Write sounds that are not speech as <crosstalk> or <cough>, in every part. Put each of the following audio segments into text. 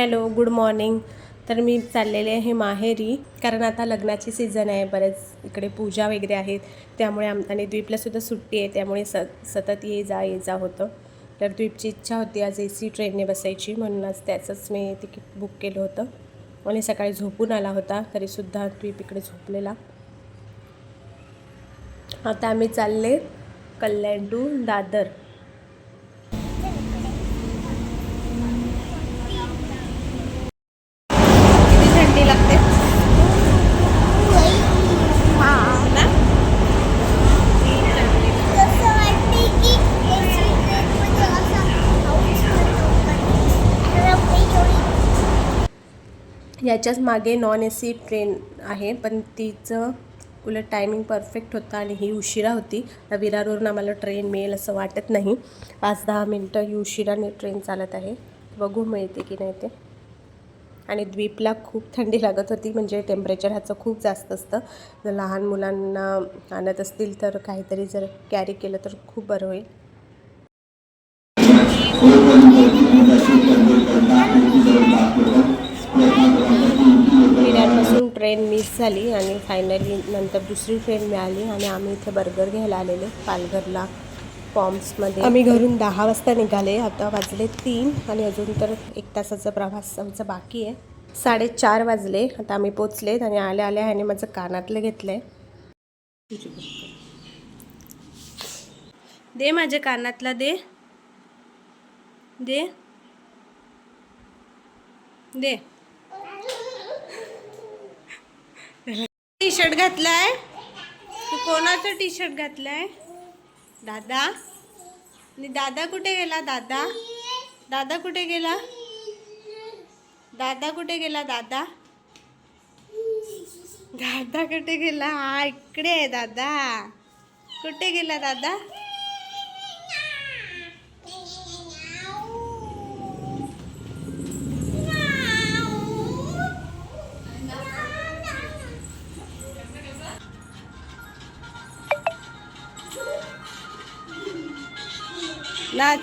Hello good morning. तर मी चाललेले आहे माहेरी कारण आता लग्नाची सीझन आहे बरेच इकडे पूजा वगैरे आहेत त्यामुळे आम आणि द्वीपलासुद्धा सुट्टी आहे त्यामुळे स सतत ये जा ये जा होतं. तर द्वीपची इच्छा होती आज ए सी ट्रेनने बसायची म्हणूनच त्याचंच मी तिकीट बुक केलं होतं. आणि सकाळी झोपून आला होता तरीसुद्धा द्वीप इकडे झोपलेला. आता आम्ही चालले कल्याण टू दादर किती थंडी लागते ना तसं वाटते की एसी ट्रेनमध्ये असा पाऊस पडतो आणि एवढी याच्याच मागे नॉन ए सी ट्रेन आहे पण तिचं उलट टायमिंग परफेक्ट होता आणि ही उशिरा होती. विरारवरून आम्हाला ट्रेन मिळेल असं वाटत नाही. पाच दहा मिनटं ही उशिराने ट्रेन चालत आहे. बघू मिळते की नाही ते. आणि द्वीपला खूप थंडी लागत होती म्हणजे टेम्परेचर ह्याचं खूप जास्त असतं. जर लहान मुलांना आणत असतील तर काहीतरी जर कॅरी केलं तर खूप बरं होईल. मिस झाली आणि फायनली नंतर दुसरी ट्रेन मिळाली आणि आम्ही इथे बर्गर घ्यायला आलेलो पालघरला फॉर्म्समध्ये आम्ही घरून दहा वाजता निघाले आता वाजले तीन आणि अजून तर एक तासाचा प्रवास आमचा बाकी आहे. साडेचार वाजले आता आम्ही पोचलेत आणि आल्या आल्या ह्याने माझं कानातलं घेतलं आहे दे माझ्या कानातला दे. दे. दे. टी शर्ट घातलाय? तू कोणाचं टी शर्ट घातलाय? दादा? आणि दादा कुठे गेला? दादा? दादा कुठे गेला? दादा कुठे गेला? दादा? दादा कुठे गेला? हा इकडे आहे दादा. कुठे गेला दादा? नाच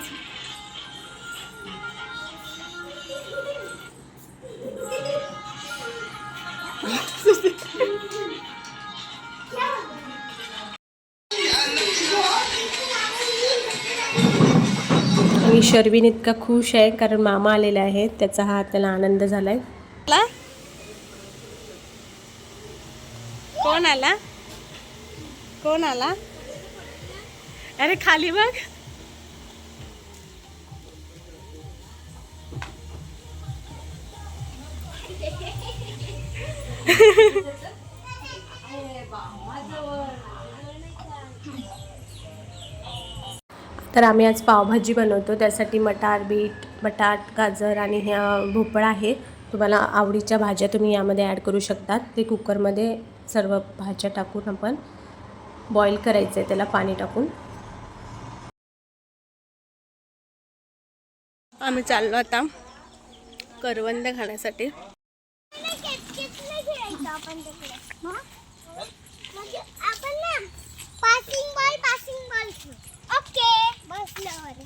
आणि शर्विन इतका खुश आहे कारण मामा आलेले आहेत. त्याचा हा त्याला आनंद झालाय. कोण आला? कोण आला? अरे खाली बघ. तर आम्ही आज पावभाजी बनवतो. त्यासाठी मटार बीट बटाट गाजर आणि ह्या भोपळा आहे. तुम्हाला आवडीच्या भाज्या तुम्ही यामध्ये ॲड करू शकतात. ते कुकरमध्ये सर्व भाज्या टाकून आपण बॉईल करायचं आहे त्याला पाणी टाकून. आम्ही चाललो आता करवंद खाण्यासाठी. आपण म्हणजे आपण ना passing ball passing ball okay. बसल्यावर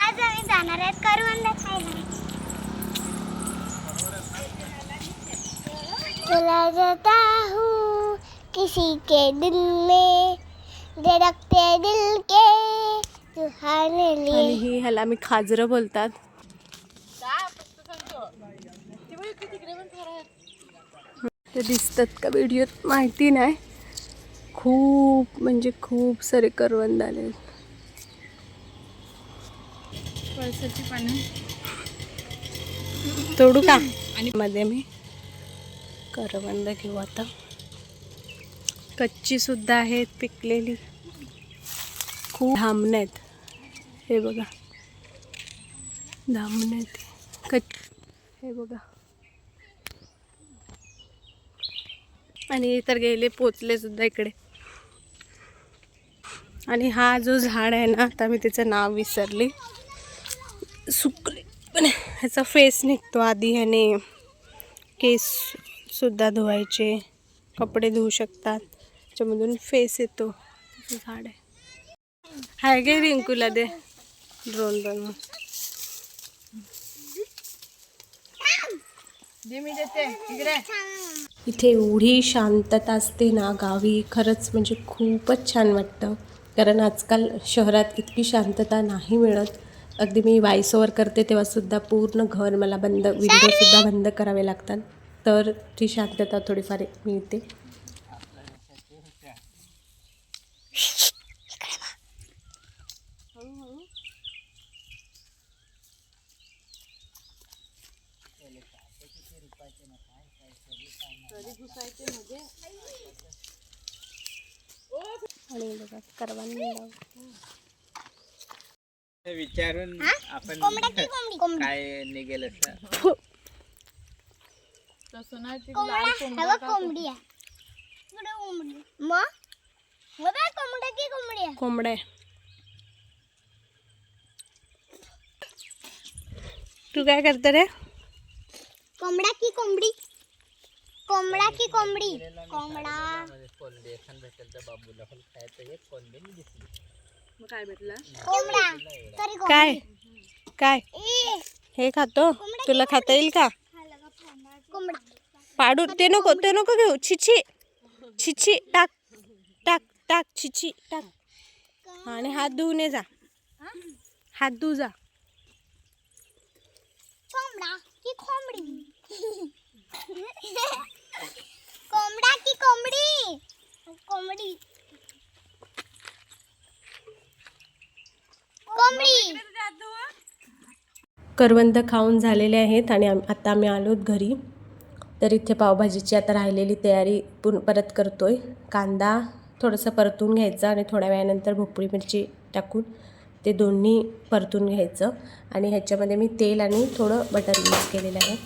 आज आम्ही जाणार आहेत करवंद खायला. चला जाता हूँ किसी के दिल में. धड़कते दिल के सुहाने आणि ही ह्याला आम्ही खाजरं बोलतात. ते दिसतात का व्हिडिओत माहिती नाही. खूप म्हणजे खूप सारे करवंद आले. पळसाची पानं. तोडू का? आणि मध्ये मी करवंद घेऊ आता. कच्ची सुद्धा आहेत पिकलेली. खूप धामणे आहेत. हे बघा. धामणे आहेत. कच हे बघा. आणि तर गेले पोचले सुद्धा इकडे. आणि हा जो झाड आहे ना आता मी त्याचं नाव विसरली. सुकले. पण ह्याचा फेस निघतो आधी ह्याने केस सुद्धा धुवायचे. कपडे धुवू शकतात. त्याच्यामधून फेस येतो. झाड आहे. हाय गे रिंकूला दे. ड्रोन बनवून. इथे एवढी शांतता असते ना गावी. खरंच म्हणजे खूपच छान वाटतं. कारण आजकाल शहरात इतकी शांतता नाही मिळत. अगदी मी व्हॉइस ओव्हर करते तेव्हासुद्धा पूर्ण घर मला बंद विंडोसुद्धा बंद करावे लागतात. तर ती शांतता थोडीफार मिळते. विचारून आपण <laughs> काय निघेल असं? तसं नाही कोंबडा आहे. कोंबडी मग बघ कोंबड्या की कोंबडी आहे कोंबड्या तू काय करत रे कोंबडा की कोंबडी कोंबडा की कोंबडी कोंबडा कोणबी एखाद भेटेल तर बाबूला पण खायचं एक कोणबी दिसली मग काय भेटला कोंबडा तरी काय काय हे खातो तुला खाता येईल का कोंबडा पाडू ते नको ते नको घेऊ छिची छिची टाक टाक टाक छिची टाक. आणि हात धुवून ये जा. हात धुऊ जा. कोंबडा की कोंबडी? कोंबडा की कोंबडी? कोंबडी. कोंबडी. करवंद खाऊन झालेले आहेत आणि आम- आता आम्ही आलोत घरी. तर इथे पावभाजीची आता राहिलेली तयारी पुन परत करतो आहे कांदा थोडंसं परतून घ्यायचं आणि थोड्या वेळानंतर भोपळी मिरची टाकून ते दोन्ही परतून घ्यायचं. आणि ह्याच्यामध्ये मी तेल आणि थोडं बटर यूज केलेलं आहे.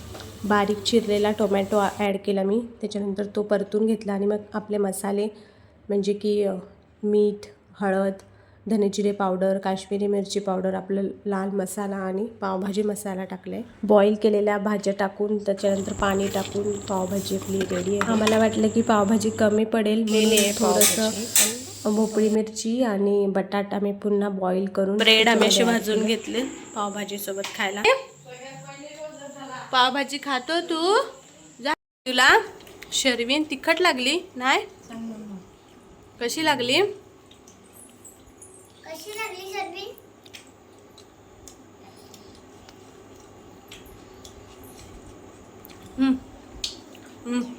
बारीक चिरलेला टोमॅटो ॲड केला मी. त्याच्यानंतर तो परतून घेतला आणि मग आपले मसाले म्हणजे की मीठ हळद धनेजिरे पावडर काश्मीरी मिरची पावडर आपलं लाल मसाला आणि पावभाजी मसाला टाकला आहे बॉईल केलेल्या भाज्या टाकून त्याच्यानंतर पाणी टाकून पावभाजी आपली रेडी आहे. आम्हाला वाटलं की पावभाजी कमी पडेल थोडंसं भोपळी मिरची आणि बटाटा मी पुन्हा बॉईल करून ब्रेड आम्ही असे भाजून घेतले पावभाजी सोबत खायला पावभाजी खातो तू? जा. तुला शर्वीन तिखट लागली? नाही? कशी लागली? うん。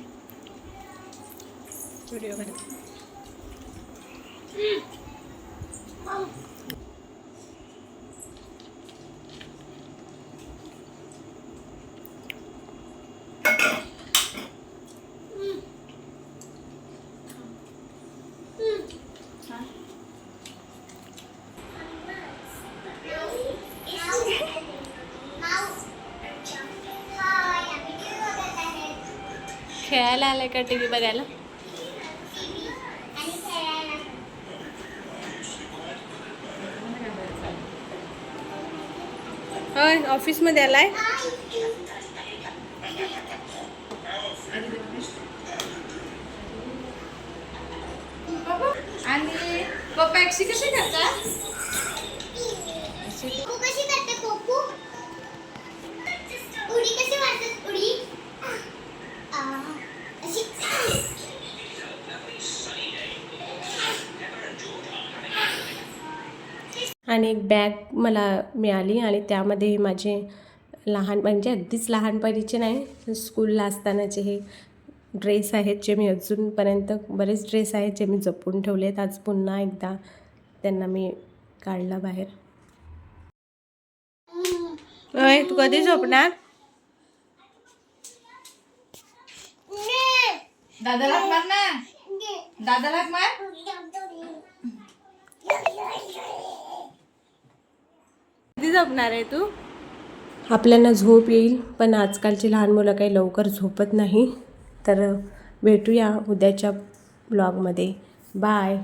खेळायला आलाय का टी व्ही बघायला? होय ऑफिसमध्ये आलाय? आणि पप्पा ऍक्सी कशी करतात? आणि एक बॅग मला मिळाली आणि त्यामध्ये माझे लहान म्हणजे अगदीच लहानपणीचे नाही स्कूलला असतानाचे हे ड्रेस आहेत जे मी अजूनपर्यंत बरेच ड्रेस आहेत जे मी जपून ठेवले आहेत आज पुन्हा एकदा त्यांना मी काढलं बाहेर. तू कधी झोपणार? दादाला मार ना. दादाला मार. कधी झोपणार आहे तू? आपल्याला झोप येईल पण आजकालची लहान मुलं काही लवकर झोपत नाही. तर भेटूया उद्याच्या ब्लॉगमध्ये बाय